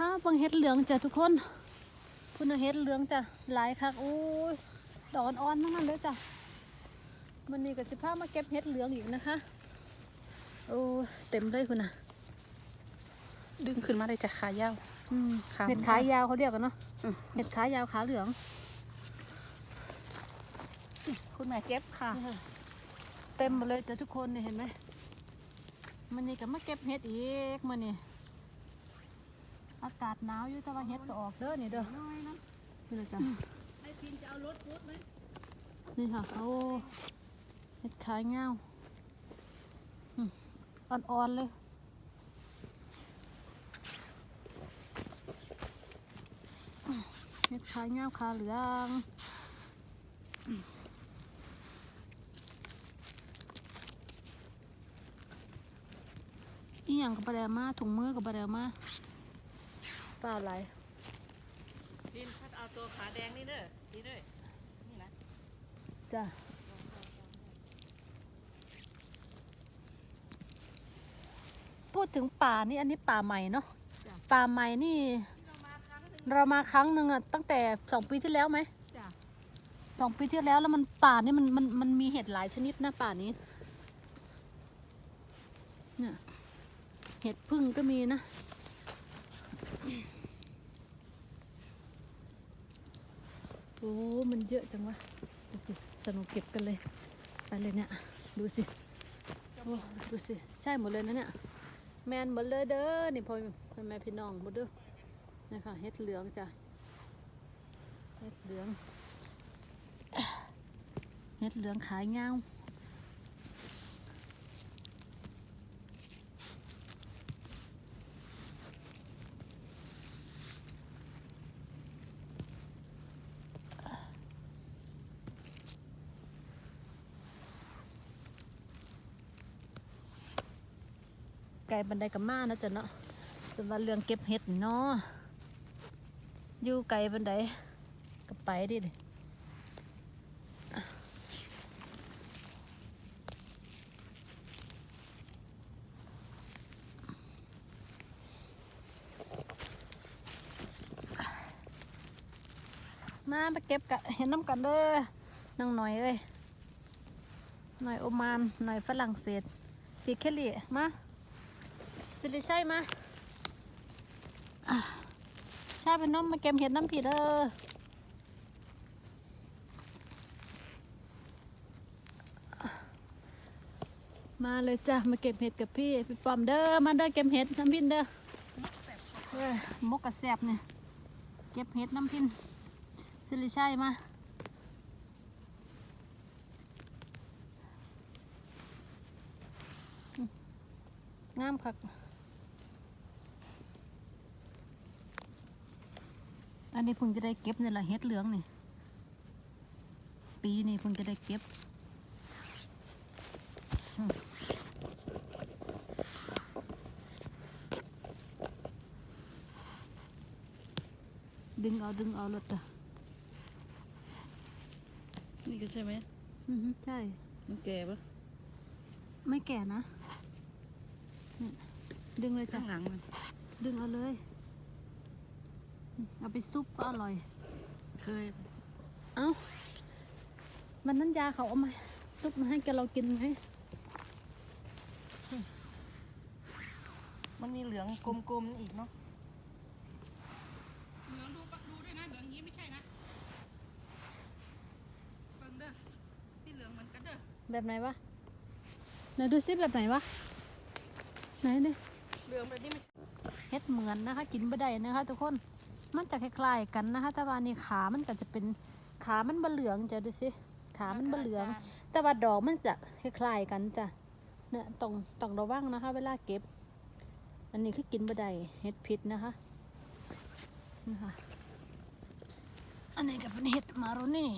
พาเบิ่งเห็ดเหลืองจ้ะทุกคนพุ่นนะเห็ดเหลืองจ้ะหลายคักโอ้ยดอกอ่อนๆทั้งนั้นเลยจ้ะวันนี้ก็สิพามาเก็บเห็ดเหลืองอีกนะคะโอ้ยเต็มเลยคุณน่ะดึงขึ้นมาได้จากขายาวอืมขาเห็ดขายาวเขาเรียกกันเนาะอืมเห็ดขายาวขาเหลือง คุณแม่เก็บค่ะ เต็มหมดเลยแต่ทุกคนเนี่ยเห็นไหมมันนี่ก็มาเก็บเห็ดอีกมันนี่ อากาศหนาวอยู่แต่ว่าเห็ดก็ออกเด้อนี่เด้อนี่เลยจ้ะนี่ค่ะโอ้เห็ดขายเงาอืมอ่อนๆเลยเห็ดขายเงาขาเหลืองอีหยังกับบะเดมาถุงมือกับบะเดมา เปล่าไหลดินพัดเอาตัวขาแดงนี่เด้อนี่เด้อนี่นะจ้ะพูดถึงป่านี่อันนี้ป่าใหม่เนาะป่าใหม่นี่ เรามาครั้งหนึ่งอะตั้งแต่สองปีที่แล้วไหมจ้ะสองปีที่แล้วแล้วมันป่านี่มันมันมันมีเห็ดหลายชนิดนะป่านี้เนี่ยเห็ดพึ่งก็มีนะ อ้มันเยอะจังวะ ดูสิ สนุกเก็บกันเลย ไปเลยเนี่ย ดูสิ โอ้ ดูสิ ใช่หมดเลยนะเนี่ย แมนหมดเลยเด้อ นี่พ่อพ่อแม่พี่น้องหมดเด้อนี่ค่ะเฮ็ดเหลืองจ้ะ เฮ็ดเหลือง เฮ็ดเหลืองขายเงา ไก่บันไดกับมานะจ๊ะเนาะเป็นว่าเรื่องเก็บเห็ดเนาะอยู่ไก่บันไดกับไปดิมามาเก็บกะเห็นน้ำกันเด้อน้องหน่อยเอ้ยหน่อยโอมานหน่อยฝรั่งเศสปีเคลลี่มา สิริชัยมาชาเป็นน้องมาเก็บเห็ดน้ำผีเด้อมาเลยจ้ะมาเก็บเห็ดกับพี่พี่ปอมเด้อมาเด้อเก็บเห็ดน้ำพินเด้อเอ้ยมกกระแสบเนี่ยเก็บเห็ดน้ำพินสิริชัยมา งามคัก อันนี้เพิ่งจะได้เก็บนี่แหละเฮ็ดเหลืองนี่ ปีนี้เพิ่งจะได้เก็บอืมดึงเอาดึงเอารถอะนี่ก็ใช่ไหมอือฮึใช่ มันแก่ปะไม่แก่นะนี่ดึงเลยจ้ะข้างหลังมันดึงเอาเลยอืม เอาไปซุปก็อร่อย เคย เอ้ามันนั้นยาเขาเอามาซุปมาให้แกเรากินไหมมันมีเหลืองกลมๆอีกเนาะเหลืองดูปะดูด้วยนะเหลืองนี้ไม่ใช่นะเบิ่งเด้อที่เหลืองเหมือนกันเด้อแบบไหนวะไหนดูซิแบบไหนวะไหนเนี่ยเหลืองแบบนี้ไม่ใช่เฮ็ดเหมือนนะคะกินไม่ได้นะคะทุกคน มันจะคล้ายๆกันนะคะ แต่ว่านี่ขามันก็จะเป็นขามันบะเหลืองจะดูสิขามันบะเหลือง แต่ว่าดอกมันจะคล้ายๆกันจ้ะเนี่ยต้องต้องระวังนะคะ เวลาเก็บ อันนี้คือกินบ่ได้เห็ดพิษนะคะนะคะอันนี้ก็เป็นเห็ดมารุนี่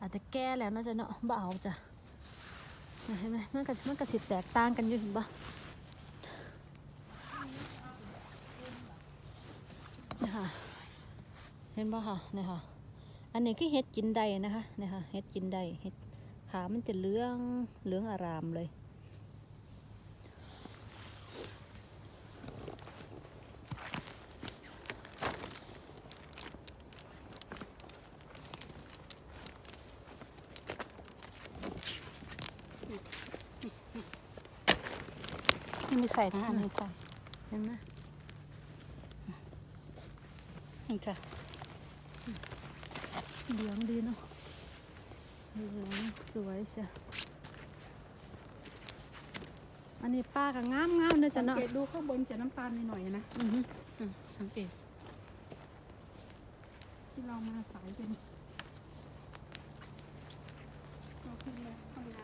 อาจจะแก่แล้วน่าจะเนาะบ่เอาจ้ะเนี่ยเห็นไหมมันก็มันก็สิแตกต่างกันอยู่เห็นปะ เห็นป่ะคะเนี่ยค่ะ อันนี้คือเห็ดกินได้นะคะเนี่ยค่ะเห็ดกินได้เห็ดขามันจะเลื้องเลื้องอารามเลยไม่ใส่นะอันนี้ใส่เห็นไหมนี่ค่ะ เหลืองดีเนาะเหลืองสวยใช่อันนี้ป้าก็งามงามๆเลยสัจ้ะงเนาะเกตดูข้างบนจะน้ำตาลหน่อยๆนะอือฮึอืมสังเกต ที่เรามาสายเป็นเราขึ้นแล้วข้างใน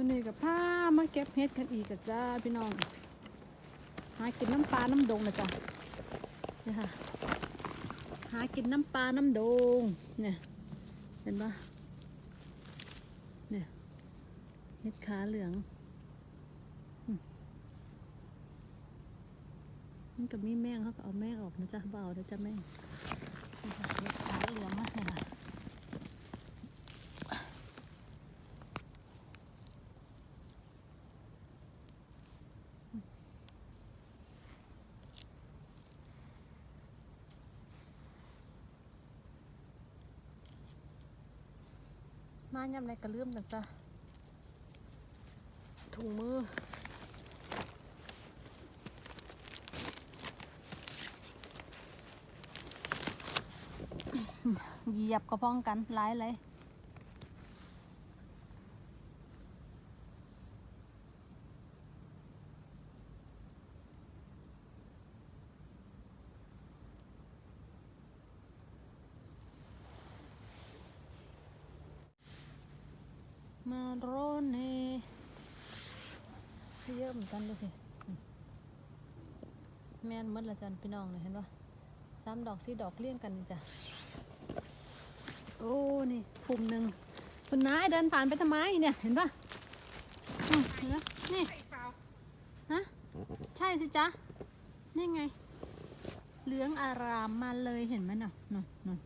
มื้อนี้กับผ้ามาเก็บเฮ็ดกันอีกกับจ้าพี่น้อง หากินน้ำปลาน้ำดงนะจ้ะนี่ค่ะ หากินน้ำปลาน้ำดง เนี่ย เห็นปะเนี่ยเห็ดขาเหลืองอืมมันก็มีแมงเขาก็เอาแมงออกนะจ๊ะเบานะจ๊ะแม่งมากเนี่ยค่ะ มาย่ำไรกระลืมต่างจ้ะถุงมือ เหยียบกระพ้องกันหลายเลย มาโรเน่เยอะเหมือนกันดูสิ แม่นมดละจันพี่น้องเลยเห็นปะสามดอกสี่ดอกเลี้ยงกันจ้ะ โอ้ นี่ปุ่มหนึ่งคุณนายเดินผ่านไปทำไมเนี่ย เห็นปะนปะนี่ฮะใช่สิจ๊ะ นี่ไง เหลืองอารามมาเลยเห็นไหมน่ะนนนั่น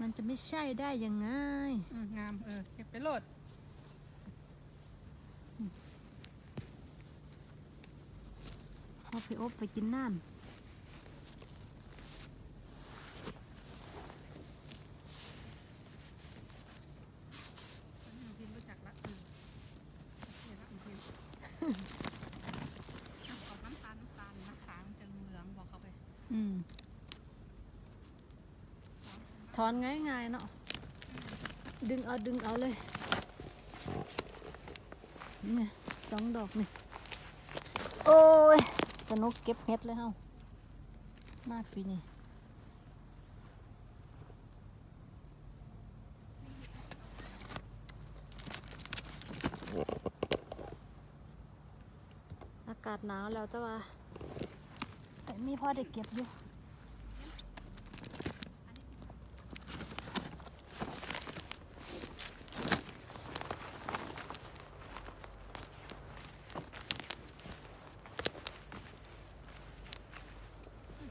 มันจะไม่ใช่ได้ยังไงงามเออเก็บไปโหลด เอาไปอบไปกินน้อันนี้พิมพ์รู้จักละอืมเดี๋ยวละอืมพิมพ์เอาน้ำตาลน้ำตาลนะขามันจะเหลืองบอกเขาไปำอืมถอนง่ายๆเนาะ ดึงเอาดึงเอาเลย นี่สองดอกนี่ โอ้ยส นุกเก็บเห็ดเลยเฮามาปีนี้อากาศหนาวแล้วแต่ว่า แต่มีพอได้เก็บอยู่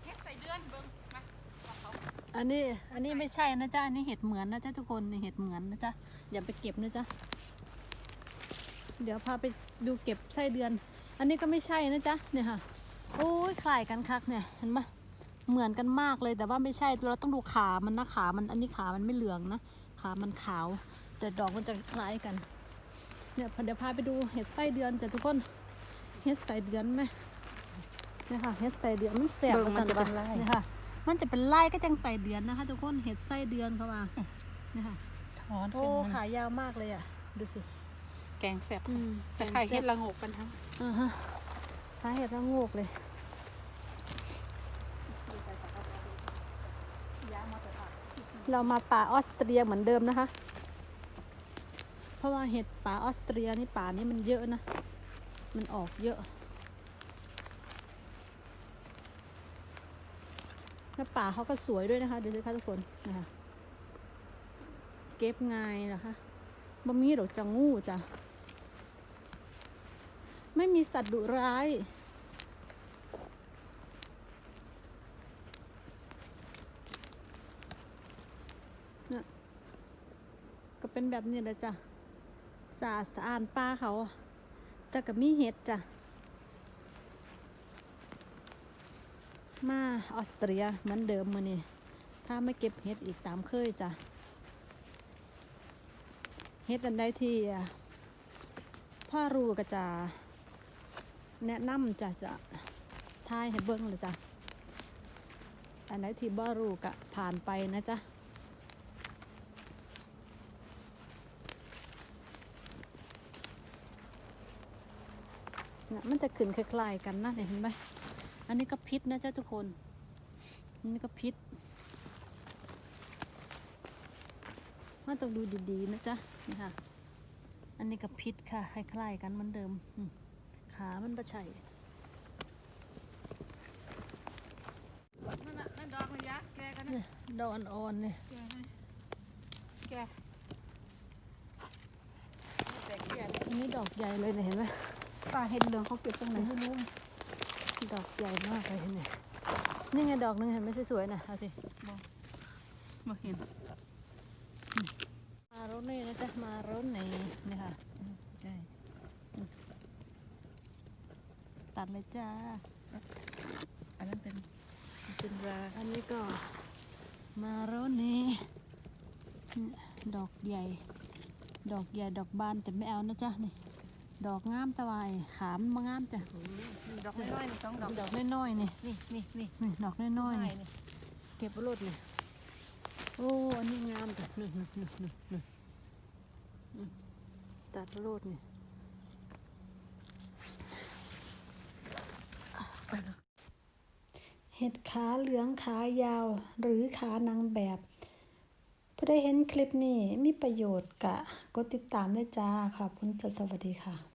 เฮ็ดใส่เดือนเบิ่งมาบอกเขา อันนี้อันนี้ไม่ใช่นะจ๊ะอันนี้เห็ดเหมือนนะจ๊ะทุกคนนี่เห็ดเหมือนนะจ๊ะอย่าไปเก็บนะจ๊ะเดี๋ยวพาไปดูเก็บไส้เดือน อันนี้ก็ไม่ใช่นะจ๊ะเนี่ยค่ะโอ้ยคล้ายกันคักเนี่ยเห็นปะเหมือนกันมากเลยแต่ว่าไม่ใช่เราต้องดูขามันนะขามันอันนี้ขามันไม่เหลืองนะขามันขาว แต่ดอกมันจะคล้ายกันเนี่ยเดี๋ยวพาไปดูเห็ดไส้เดือนจ้ะทุกคนเห็ดไส้เดือนไหมเนี่ยค่ะเห็ดไส้เดือนมันแสบเบิ่งมันจะเป็นว่าไร่เนี่ยค่ะ มันจะเป็นไล่ก็จังใส่เดือนนะคะ ทุกคนเห็ดไส้เดือนเขาว่าเนี่ยค่ะถอนโอ้ขึ้นมาขายาวมากเลยอะ ดูสิ แกงแสบอืมคล้ายๆเฮ็ดละโงกกันทั้งอ่าฮะขายเห็ดระโงกเลยเรามาป่าออสเตรียเหมือนเดิมนะคะ เพราะว่าเห็ดป่าออสเตรียนี่ป่านี้มันเยอะนะ มันออกเยอะ แล้วป่าเขาก็สวยด้วยนะคะ ดูสิคะทุกคนนะคะเก็บง่ายนะคะบะมีดอกจังงูจ้ะไม่มีสัตว์ดุร้ายน่ะเป็นแบบนี้เลยจ้ะสะอาดสะอาดป้าเขา แต่ก็มีเห็ดจ้ะ มาออสเตรียเหมือนเดิมมานี่ถ้าไม่เก็บเห็ดอีกตามเคยจ้ะเฮ็ดอันใดที่พ่อรู้ก็จะแนะนำจะจะทายให้เบิ่งเลยจ้ะอันไหนที่บ่รู้ก็ผ่านไปนะจ๊ะมันจะขึ้นคล้ายๆกันนะเห็นไหม นนี้ก็พิษนะจ๊ะทุกคนอันนี้ก็พิษมันต้องดูดีๆนะจ๊ะนี่ค่ะ อันนี้ก็พิษค่ะคล้ายๆกันเหมือนเดิมอืมขามันประชัยนั่นน่ะนั่นดอกมะยะแกกันนะเนี่ยดอกอ่อนๆเนี่ยแกให้แกแต่เกลียดอันนี้ดอกใหญ่เลยเนี่ยเห็นไหมป้าเห็นเหลืองเขาเก็บตรงไหนไม่รู้ ดอกใหญ่มากเลยเห็นไหมนี่ไงดอกหนึงเห็นไหมสวยๆนะเอาสิมาเห็น มาโรเน่นะจ๊ะ มาโรเน่นี่ค่ะใช่ตัดเลยจ้า อันนั้นเป็นเป็นรา อันนี้ก็มาโรเน่เนี่ยดอกใหญ่ ดอกใหญ่ดอกบานแต่ไม่เอานะจ๊ะนี่ ดอกงามตะวายขามมางามจ้ะดอกน้อยๆนี่สองดอกดอกน้อยๆนี่นี่นี่นี่นี่ดอกน้อยๆใช่นี่เก็บรถนี่โอ้อันนี้งามจ้ะนี่นี่นี่นี่นี่อืมตัดรถนี่เห็ดขาเหลืองขายาว หรือขานางแบบผู้ได้เห็นคลิปนี้มีประโยชน์กะกดติดตามเลยจ้าขอบคุณจ้าสวัสดีค่ะ